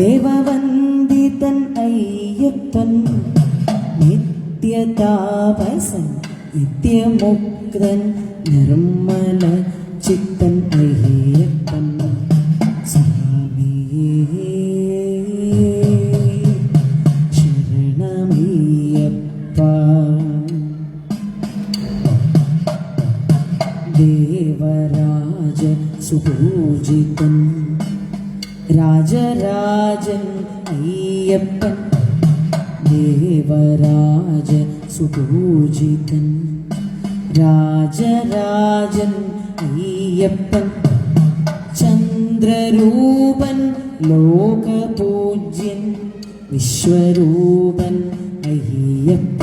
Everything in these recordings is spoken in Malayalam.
ദേവവന്ദിതൻ അയ്യപ്പൻ നിത്യതാപസൻ നിത്യമുക്തൻ നിർമ്മല ചിത്തൻ അയ്യപ്പൻ. സ്വാമിയേ ശരണമയ്യപ്പ. ദേവരാജ സുപൂജിതൻ. രാജരാജൻ അയ്യപ്പൻ ദേവരാജ സുപൂജിതൻ. രാജരാജൻ അയ്യപ്പൻ ചന്ദ്രരൂപൻ ലോകപൂജ്യൻ. വിശ്വരൂപൻ അയ്യപ്പൻ.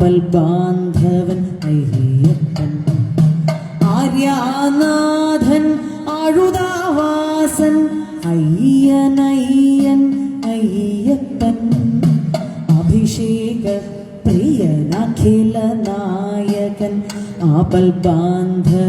ആപൽ ബാന്ധവൻ അയ്യപ്പൻ ആര്യാനാഥൻ അഴുതാവാസൻ അയ്യനയ്യൻ അയ്യപ്പൻ. അഭിഷേക പ്രിയനഖില നായകൻ ആപൽ ബാന്ധവൻ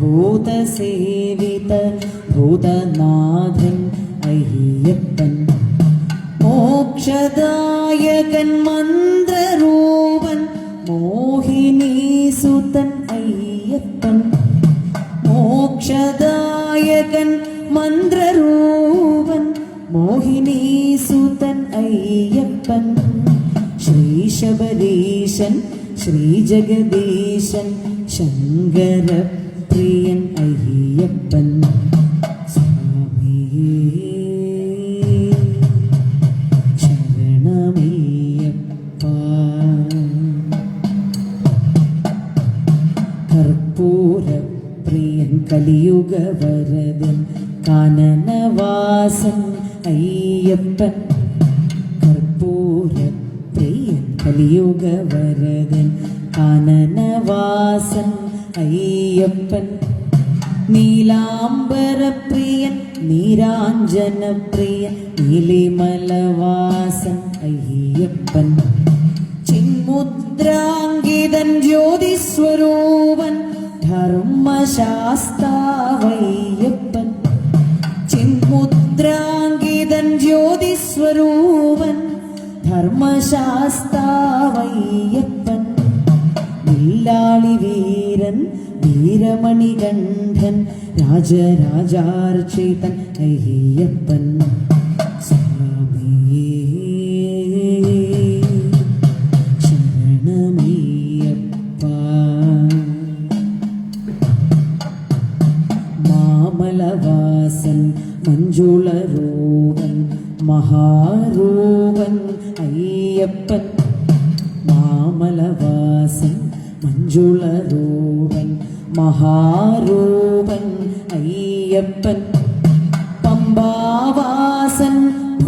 ഭൂതസേവിത ഭൂതനാഥൻ അയ്യപ്പൻ. മോക്ഷദായകൻ മന്ത്രരൂപൻ മോഹിനീസുതൻ അയ്യപ്പൻ. മോക്ഷദായകൻ മന്ത്രരൂപൻ മോഹിനീസുതൻ അയ്യപ്പൻ. ശ്രീശബരീശൻ ശ്രീജഗദീശൻ ശങ്കരപ്രിയൻ கற்பூர பிரியன் கலியுக வரதன் கானனவாசன் ஐயப்பன் கற்பூர பிரியன் கலியுக வரதன் கானனவாசன் ஐயப்பன் நீலாம்பர பிரியன் நீராஞ்சன பிரியன் நீலிமலவாசன் ஐயப்பன் சின்முத்ராங்கிதன் ஜோதிஸ்வரூபன் ധർമ്മശാസ്താവയ്യപ്പൻ ചിന്മുദ്രാങ്കിതൻ ജ്യോതിസ്വരൂപൻ ധർമ്മശാസ്താവയ്യപ്പൻ വില്ലാളി വീരൻ വീരമണികണ്ഠൻ രാജരാജാർച്ചിതൻ അയ്യപ്പൻ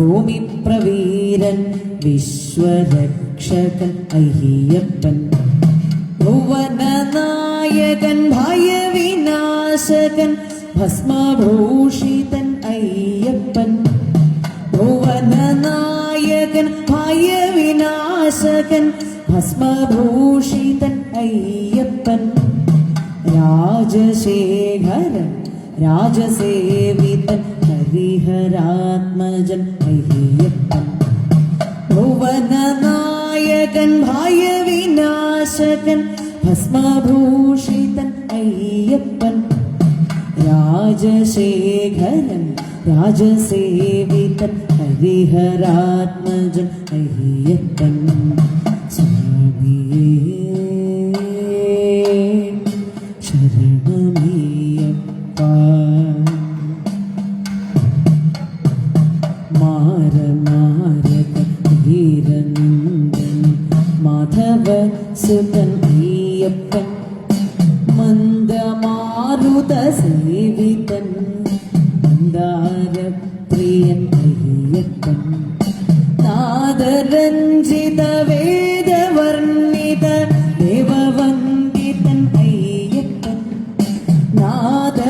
ഭൂമിപ്രവീരൻ വിശ്വരക്ഷകൻ അയ്യപ്പൻ. ഭുവനനായകൻ ഭയവിനാശകൻ ഭസ്മഭൂഷിതൻ അയ്യപ്പൻ. ഭുവനനായകൻ ഭയവിനാശകൻ ഭസ്മഭൂഷിതൻ അയ്യപ്പൻ. രാജശേഖരൻ രാജസേവിതൻ ഹരിഹരാത്മജൻ അയ്യപ്പൻ ഭുവനനായകൻ ഭയവിനാശകൻ ഭസ്മഭൂഷിതൻ അയ്യപ്പൻ രാജശേഖരൻ രാജസേവിതൻ ഹരിഹരാത്മജൻ അയ്യപ്പൻ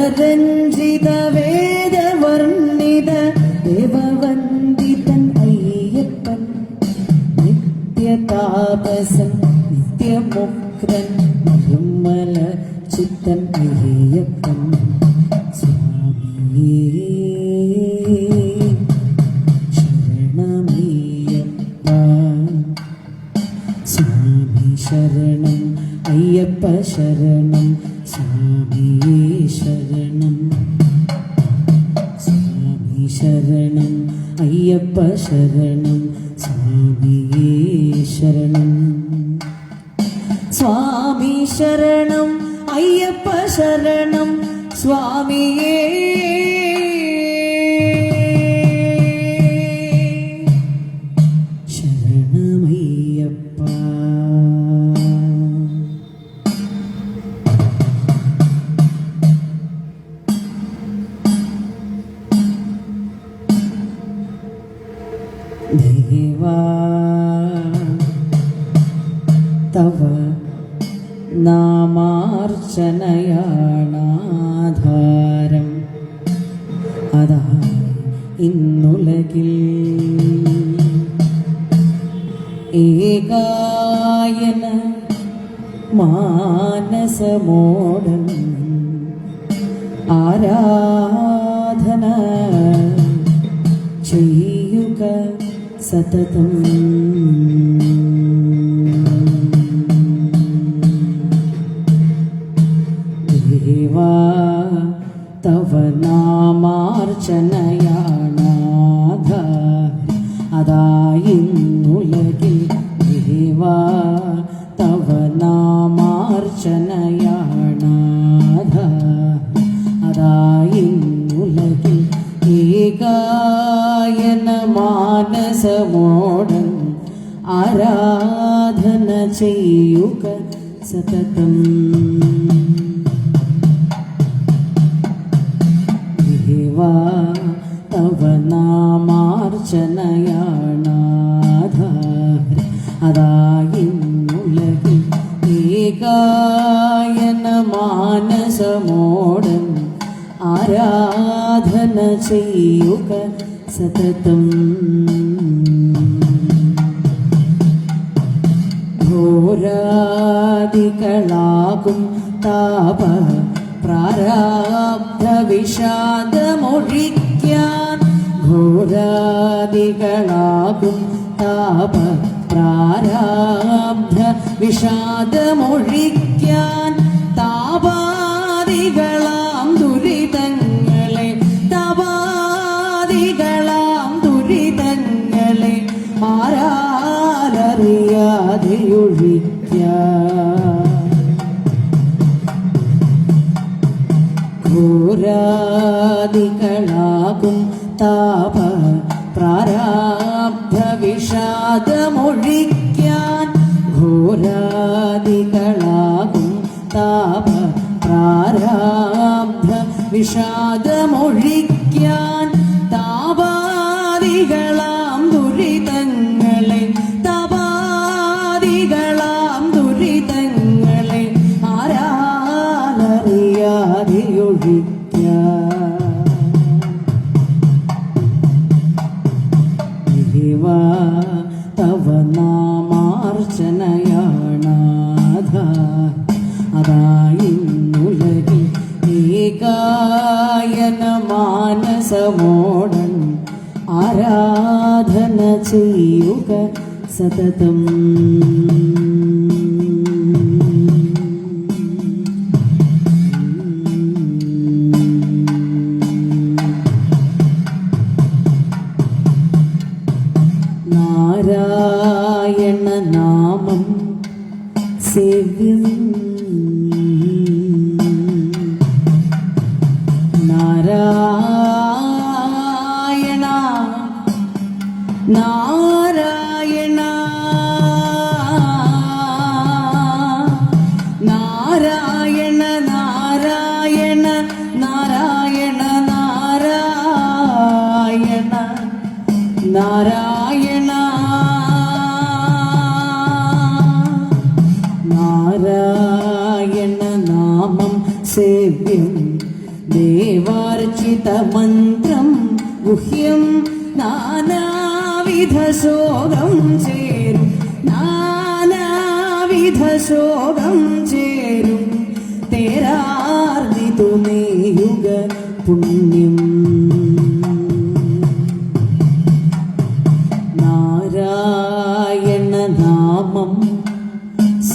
നാദരഞ്ജിത വേദവർണിത ദേവവന്ദിതൻ അയ്യപ്പൻ നിത്യതാപസൻ സ്വാമി ശരണം അയ്യപ്പ ശരണം സ്വാമിയേ. ഏകായന മാനസമോടം ആരാധന ചെയ്യുക സതതം. ഏകായന മാനസമോടൻ ആരാധന ചെയ്യുക സതതം. ഏകായന മാനസമോടൻ ആരാധന ചെയ്യുക സതതം ഘോരാദികളാകും താപ പ്രാരാബ്ധ വിഷാദമൊഴിക്കാൻ ഘോരാദികളാകും താപ പ്രാരാബ്ധ വിഷാദമൊഴിക്കാൻ താപാദികളാം ഘോരാദികളാകും താപ പ്രാരാബ്ധ വിഷാദമൊഴിക്കാൻ. ഘോരാദികളാകും താപ പ്രാരാബ്ധ വിഷാദമൊഴിക്കാൻ. താപാദികളാം മാനസമോടൻ ആരാധന ചെയ്യുക സതതം. നാരായണ. നാരായണ നാമം സേവ്യം. ദേവാർച്ചിത മന്ത്രം ഗുഹ്യം. നാനാവിധ ശോകം ചേരും. നാനാവിധ ശോകം ചേരും. തേരാർദിതു യുഗ പുണ്യം.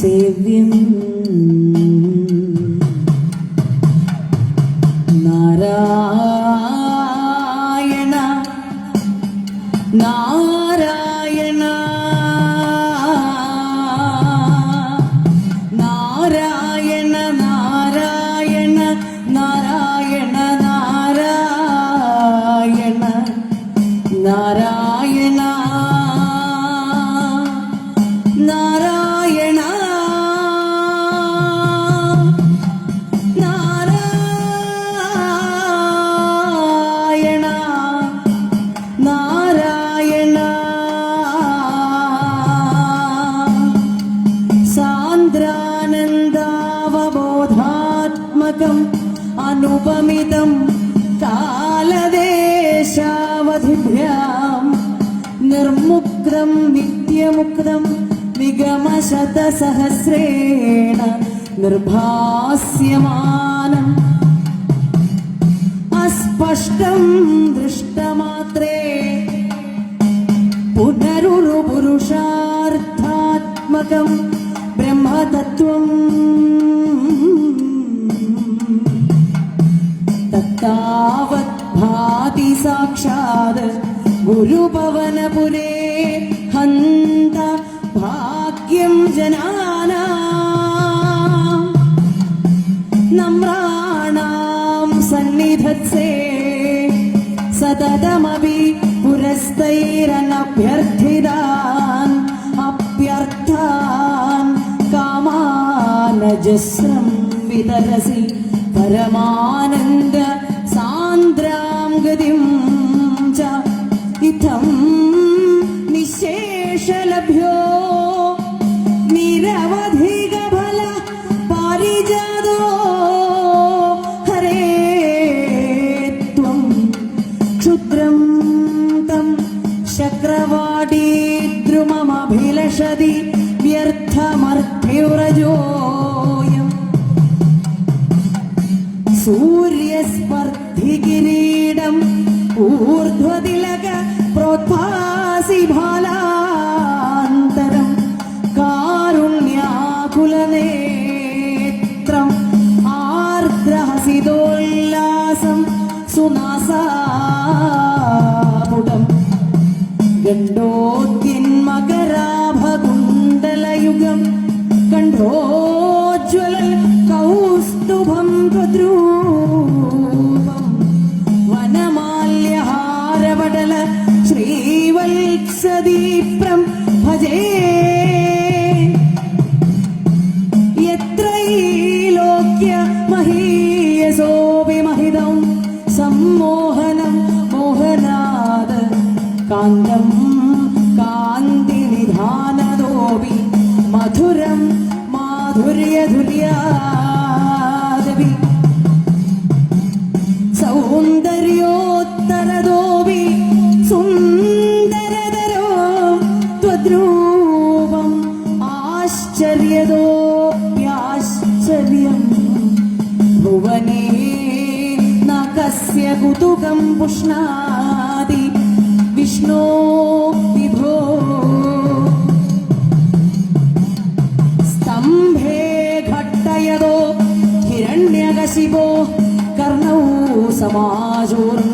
Savior. അനുപമിതം കാലദേശാവധിഭ്യാം. നിർമുക്തം നിത്യമുക്തം നിഗമശതസഹസ്രേണ നിർഭാസ്യമാനം. അസ്പഷ്ടം ദൃഷ്ടമാത്രേ. പുനരുരുപുരുഷാർത്ഥാത്മകം ബ്രഹ്മതത്വം. तावत् भाति साक्षात् गुरुपवनपुरे हन्त भाग्यं जनाना नम्राणां सन्निधत्से सततमपि पुरस्तैरनभ्यर्थितान् अप्यर्थान् कामानजस्रं वितरसि परमानन्द യഷതി വ്യർത്ഥമർത്ഥ്യുറജോയം സൂര്യസ്പർദ്ധി കിരീടം ഊർധ്വതിലക ശ്രീവത്സദീപ്രം ഭജേ. യത്രൈലോക്യ മഹീയസോപി മഹിതം സമ്മോഹനം മോഹനാദ കാന്തം. कुतुकं पुष्णादि विष्णो विभो स्तम्भे घट्टयदो हिरण्यकशिवो कर्णौ समाजोर्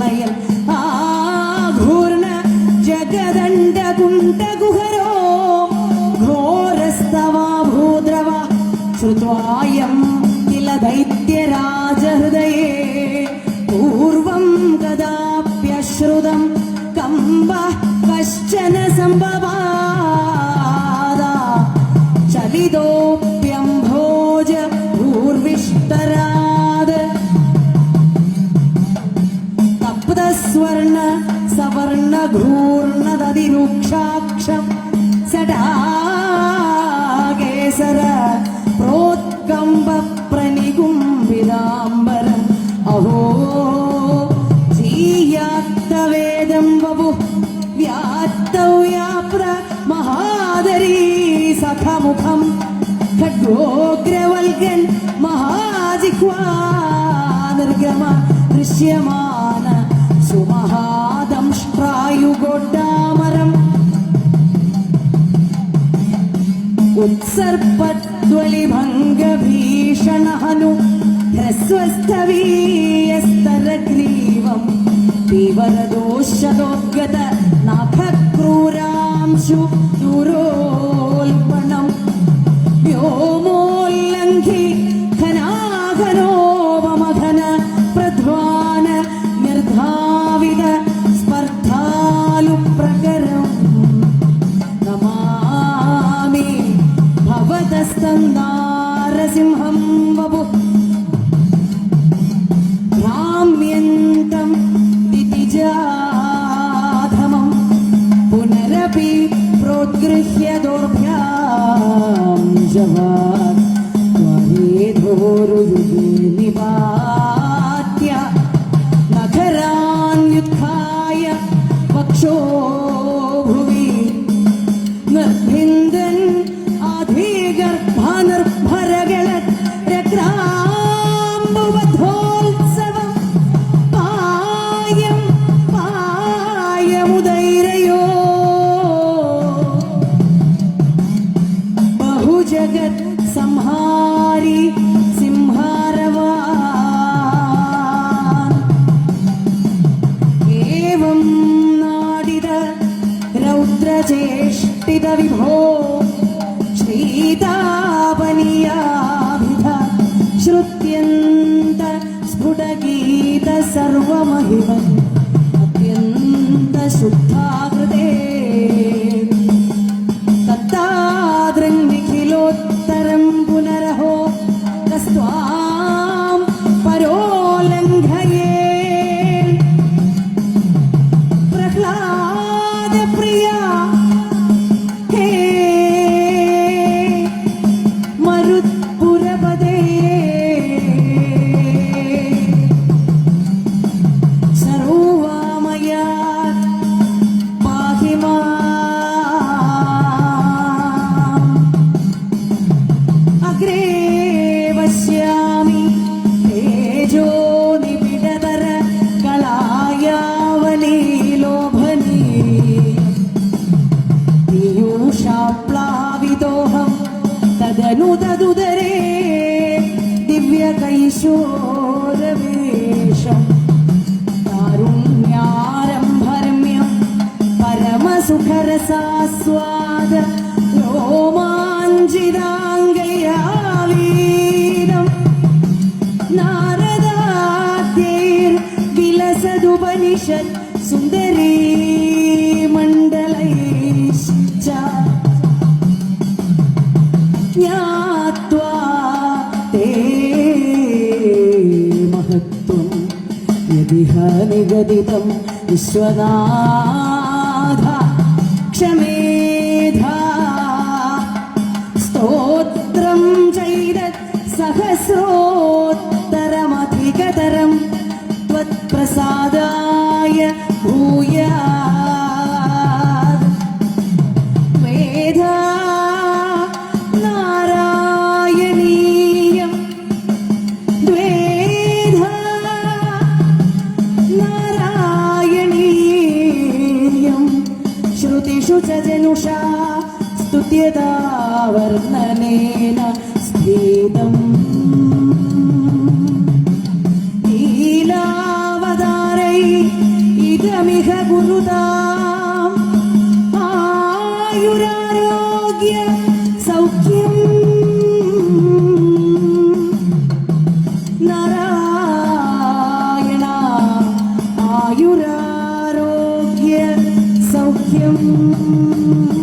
घूर्णदधिरुक्षाक्षम् सडाकेसर प्रोत्कम्ब प्रणिकुम्बिदाम्बरम् अहो जीयात्तवेदं वपु व्यात्तव्याप्र महादरी सखमुखम् खड्गोग्रवल्गन् महाजिह्वा निर्गम दृश्यमान सुमहादंष्ट्रायुगोड्डामरम् उत्सर्पद्वलिभङ्गभीषणहनु ह्रस्वस्थवीयस्तरग्रीवम् तीवरदोषदोद्गत नाखक्रूरांशु दूरोल्पणम् व्योमोल्लङ्घि प्रोद्गृह्य दोर्भ्यां जवात् त्वरेधोरुयुगे निपात्य रौद्रचेष्टित विभो श्रीतापनीयाभिध श्रुत्यन्त स्फुटगीत सर्वमहिमम् अत्यन्त शुद्धाकृते तत्तादृङ्निखिलोत्तरं സുന്ദരി മണ്ഡലൈ ജ്ഞാത്വാ തേ മഹത്വം. യതിഹ നിഗദിതം വിശ്വനാഥ. ക്ഷമേ Música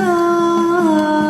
love.